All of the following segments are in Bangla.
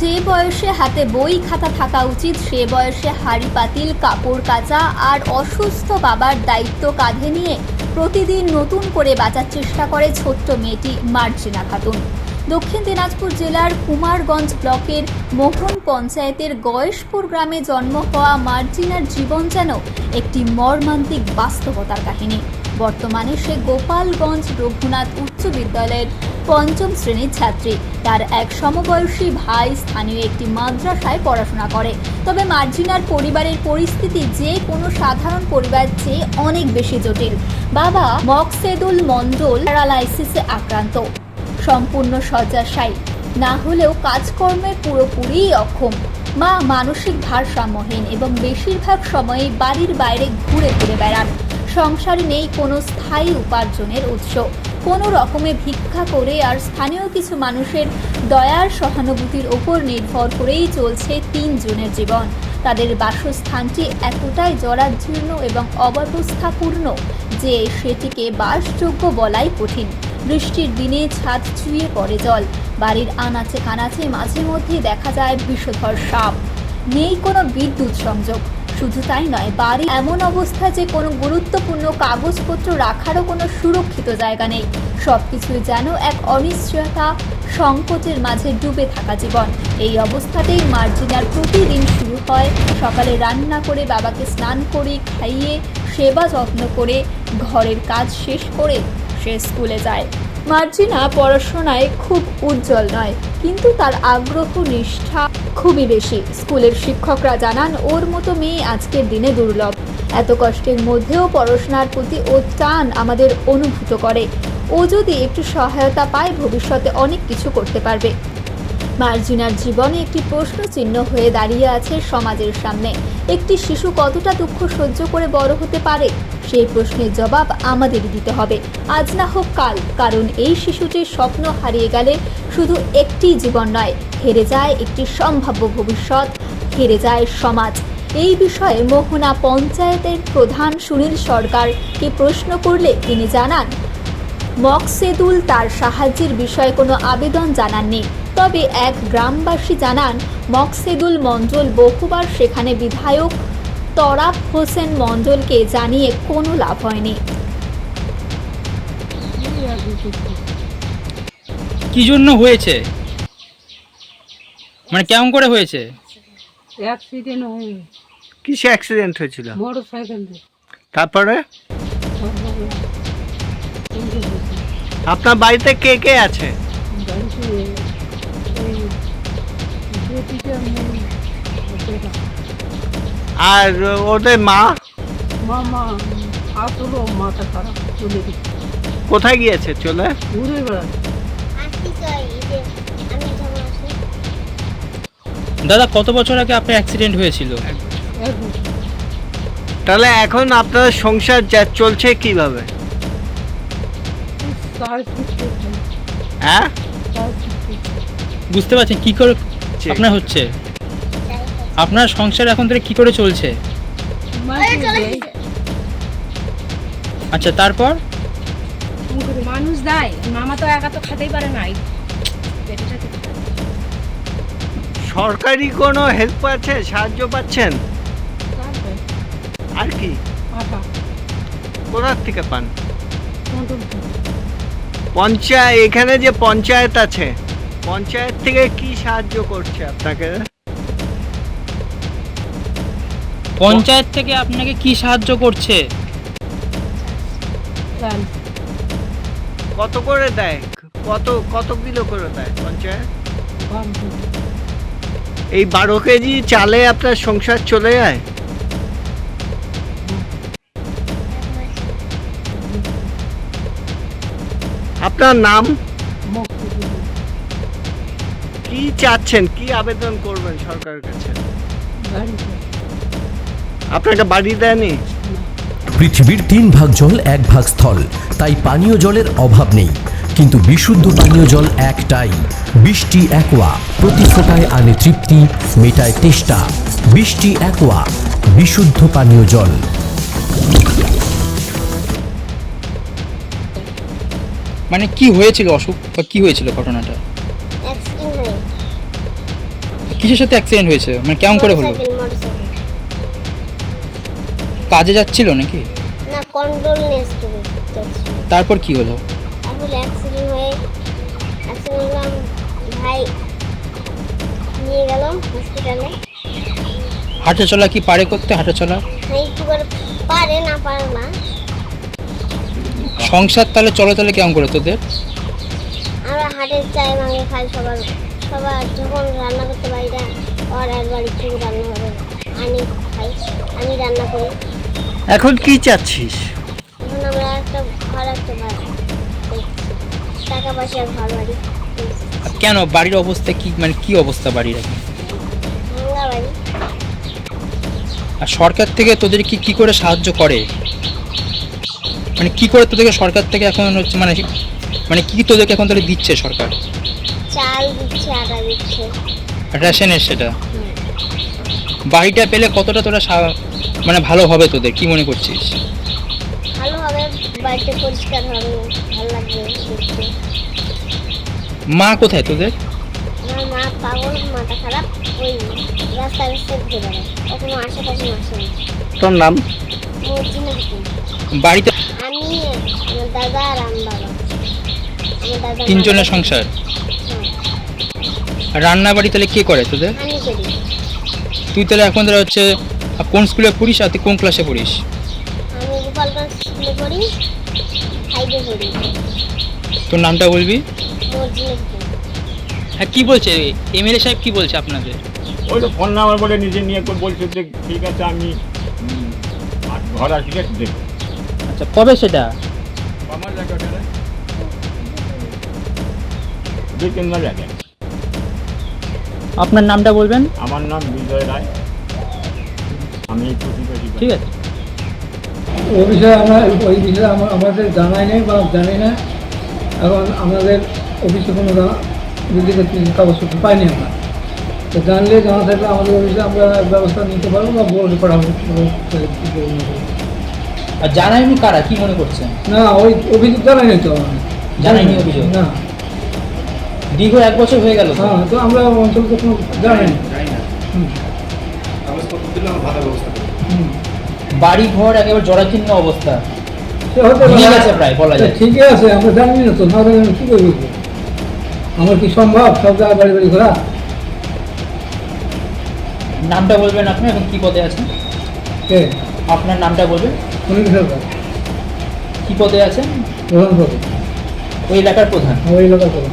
যে বয়সে হাতে বই খাতা থাকা উচিত, সে বয়সে হাড়ি পাতিল, কাপড় কাচা আর অসুস্থ বাবার দায়িত্ব কাঁধে নিয়ে প্রতিদিন নতুন করে বাঁচার চেষ্টা করে ছোট্ট মেয়েটি মার্জিনা খাতুন। দক্ষিণ দিনাজপুর জেলার কুমারগঞ্জ ব্লকের মোহন পঞ্চায়েতের গয়েশপুর গ্রামে জন্ম হওয়া মার্জিনার জীবন যেন একটি মর্মান্তিক বাস্তবতার কাহিনী। বর্তমানে সে গোপালগঞ্জ রঘুনাথ উচ্চ বিদ্যালয়ের পঞ্চম শ্রেণির ছাত্রী। তার এক সমবয়সী ভাই স্থানীয় একটি মাদ্রাসায় পড়াশোনা করে। তবে মার্জিনার পরিবারের পরিস্থিতি যে কোনো সাধারণ পরিবার চেয়ে অনেক বেশি জটিল। বাবা মকসেদুল মন্ডল প্যারালাইসিসে আক্রান্ত। সম্পূর্ণ শয্যাশায়ী না হলেও কাজকর্মে পুরোপুরি অক্ষম। মা মানসিক ভারসাম্যহীন এবং বেশিরভাগ সময়ই বাড়ির বাইরে ঘুরে ঘুরে বেড়ান। সংসারে নেই কোনো স্থায়ী উপার্জনের উৎস। কোনো রকমে ভিক্ষা করে আর স্থানীয় কিছু মানুষের দয়ার সহানুভূতির ওপর নির্ভর করেই চলছে তিনজনের জীবন। তাদের বাসস্থানটি এতটাই জরাজীর্ণ এবং অব্যবস্থাপূর্ণ যে সেটিকে বাসযোগ্য বলাই কঠিন। বৃষ্টির দিনে ছাদ চুইয়ে পড়ে জল। বাড়ির আনাচে কানাচে মাঝে মধ্যে দেখা যায় বিষধর সাপ। নেই কোনো বিদ্যুৎ সংযোগ। শুধু তাই নয় বাড়ি এমন অবস্থা যে কোনো গুরুত্বপূর্ণ কাগজপত্র রাখারও কোনো সুরক্ষিত জায়গা নেই। সবকিছুই যেন এক অনিশ্চয়তা সংকটের মাঝে ডুবে থাকা জীবন। এই অবস্থাতেই মার্জিনার প্রতিদিন শুরু হয় সকালে রান্না করে বাবাকে স্নান করে খাইয়ে, সেবা যত্ন করে, ঘরের কাজ শেষ করে সে স্কুলে যায়। মার্জিনা পড়াশোনায় খুব উজ্জ্বল নয়, কিন্তু তার আগ্রহ, নিষ্ঠা খুবই বেশি। স্কুলের শিক্ষকরা জানান, ওর মতো মেয়ে আজকের দিনে দুর্লভ। এত কষ্টের মধ্যেও পড়াশোনার প্রতি ও টান আমাদের অনুভূত করে। ও যদি একটু সহায়তা পায়, ভবিষ্যতে অনেক কিছু করতে পারবে। মার্জিনার জীবনে একটি প্রশ্ন চিহ্ন হয়ে দাঁড়িয়ে আছে সমাজের সামনে। একটি শিশু কতটা দুঃখ সহ্য করে বড় হতে পারে? সেই প্রশ্নের জবাব আমাদেরই দিতে হবে। আজ না হোক কাল, কারণ এই শিশুটির স্বপ্ন হারিয়ে গেলে শুধু একটি জীবন নয়, হেরে যায় একটি সম্ভাব্য ভবিষ্যৎ, হেরে যায় সমাজ। এই বিষয়ে মোহনা পঞ্চায়েতের প্রধান সুনীল সরকারকে প্রশ্ন করলে তিনি জানান, মকসেদুল তার সাহায্যের বিষয়ে কোনো আবেদন জানাননি। তবে এক গ্রামবাসী জানান মকসেদুল মণ্ডল বহুবার সেখানে বিধায়ক তরাব হোসেন মণ্ডলকে জানিয়ে কোনো লাভ হয়নি। কি জন্য হয়েছে? মানে কেমন করে হয়েছে? অ্যাক্সিডেন্ট হয়ে কিসে অ্যাক্সিডেন্ট হয়েছিল? তারপরে? আপনার বাড়িতে কে কে আছে? আর ওদের মা? মামা আসলো মাথা খারাপ চলে গেছে। কোথায় গিয়েছে? চলে? ঘুরে বেড়াচ্ছে দাদা কত বছর আগে আপনার অ্যাক্সিডেন্ট হয়েছিল? তাহলে এখন আপনার সংসার যা চলছে কীভাবে? হ্যাঁ? বুঝতে পারছেন কি করে ঠিক। আপনার হচ্ছে। আপনার সংসার এখন থেকে কি করে চলছে? আচ্ছা তারপর? মানুষ দেয়। মামা তো একা তো খেতেই পারে না। এই পেটেটা খেতে পারে। সরকারি কোনো হেল্প আছে? সাহায্য পাচ্ছেন? আর কি? কোথার থেকে পান? পঞ্চায়েত এখানে যে পঞ্চায়েত আছে। পঞ্চায়েত থেকে কি সাহায্য করছে আপনাকে? পঞ্চায়েত থেকে আপনাকে কি সাহায্য করছে? কত করে দেয়? কত কত কিলো করে দেয় পঞ্চায়েত? এই বারো কেজি চালে আপনার সংসার চলে যায়? আপনার নাম? কি চাচ্ছেন? কি আবেদন করবেন সরকারের কাছে? গাড়িতে আপনাকে বাড়ি দেয়নি পৃথিবীর তিন ভাগ জল এক ভাগ স্থল। তাই পানীয় জলের অভাব নেই। কিন্তু বিশুদ্ধ পানীয় জল একটাই। বৃষ্টি একোয়া প্রতি ফোটায় আনে তৃপ্তি মেটায় তেষ্টা। বৃষ্টি একোয়া বিশুদ্ধ পানীয় জল। মানে কি হয়েছিল অসুখ? বা কি হয়েছিল ঘটনাটা? কিসের সাথে অ্যাক্সিডেন্ট হয়েছে? মানে কেমন করে হলো? কাজে যাচ্ছিল নাকি? না কন্ট্রোল তারপর কি হলো? তারপর অ্যাক্সিডেন্ট হয়ে অ্যাক্সিডেন্ট ভাই নিয়ে গেলাম হসপিটালে হাঁটা চলা কি পারে করতে? হাঁটা চলা? হ্যাঁ একটু করে পারে না পারে না। সংসার তাহলে চলাচলে কেমন করে তোদের? আমরা হাটের চাই ভাঙে খাই সবার সবার যখন রান্না করতে পারি না আর বাড়ি থেকে রান্না করে আনি খাই আমি রান্না করি। এখন কি চাচ্ছিস? এখন আমরা একটা ঘর একটা দেখছি। টাকা পয়সার ঘর বাড়ি কেন? বাড়ির অবস্থা কি? মানে কি অবস্থা বাড়ির এখন? আর সরকার থেকে তোদের কি কি করে সাহায্য করে? মানে কি করে তোদেরকে সরকার থেকে এখন হচ্ছে মানে মানে কি তোদেরকে এখন তাহলে দিচ্ছে সরকার? চাল দিচ্ছে আটা দিচ্ছে। রেশনের সেটা। বাড়িটা পেলে কতটা তোরা মানে ভালো হবে তোদের? কি মনে করছিস? ভালো হবে বাড়িতে পরিষ্কার হবে ভালো লাগবে দেখতে। মা কোথায় তোদের? আমার মা পাগল মাথা খারাপ ওই রাস্তায় রাস্তায় ঘুরে বেড়ায়। কখনো আশেপাশে আসে না তোর নাম। বাড়িতে আমি দাদা আর আমি বাবা। তিনজনের সংসার? রান্না বাড়ি তাহলে কে করে তোদের? তুই তাহলে এখন তাহলে হচ্ছে কোন স্কুলে পড়িস আর তুই কোন ক্লাসে পড়িস? আমি গোপালগঞ্জ স্কুলে পড়ি ফাইভে পড়ি। তোর নামটা বলবি। হ্যাঁ কি বলছে? এমএলএ সাহেব কি বলছে আপনাদের? ওই তো ফোন নাম্বার বলে নিজে নিয়ে করে বলছে যে ঠিক আছে আমি ঘর আসলে দেখো। আচ্ছা কবে সেটা? আমার ওটা দুই তিন মাস আগে আপনার নামটা বলবেন? আমার নাম বিজয় রায়। আমি ঠিক আছে। ওই বিষয়ে আমরা ওই বিষয়ে আমা- আমাদের জানাই নেই বা জানি না। এখন আমাদের অফিসে কোনো কাগজপত্র পাইনি আমরা। তো জানলে জানা থাকলে আমাদের অফিসে আমরা ব্যবস্থা নিতে পারব বা বলতে পারব। আর জানাইনি কারা? কি মনে করছেন? না ওই অভিযোগ জানাই নেই তো। জানাইনি অভিযোগ? না। দীর্ঘ এক বছর হয়ে গেল হ্যাঁ তো আমরা অঞ্চল তো কোনো জানাই না। হুম। হুম। বাড়ি ঘর একেবারে জরাচীর্ণ অবস্থা। সে হতে ভেঙে পারে। প্রায় বলা যায়। ঠিকই আছে আমরা জানি না তো না কি করব। আমার কি সম্ভব সব জায়গায় বাড়ি বাড়ি ঘোরা? নামটা বলবেন আপনি এখন কি পদে আছেন? কে? আপনার নামটা বলবেন। সুনীল সরকার কি পদে আছেন? প্রধান প্রধান ওই এলাকার প্রধান। ওই এলাকার প্রধান।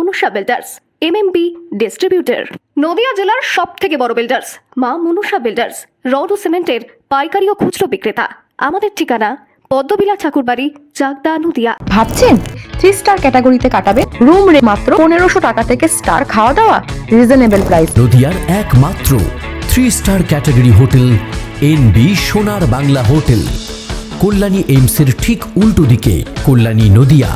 Manasa builders MMB distributor Nadia জেলার সব থেকে বড় বিল্ডার্স মা মনুষা বিল্ডার্স রড ও সিমেন্টের পাইকারি ও খুচরো বিক্রেতা। আমাদের ঠিকানা পদ্মবিলা ঠাকুরবাড়ি চাকদা নদিয়া। ভাবছেন? থ্রি স্টার ক্যাটাগরিতে কাটাবে? রুম রে মাত্র পনেরোশো টাকা থেকে স্টার খাওয়া দাওয়া? রিজনেবল প্রাইস নদিয়ার একমাত্র three star category hotel N B Sonar Bangla hotel Kalyani এইমসের ঠিক উল্টো দিকে কল্যাণী নদিয়া।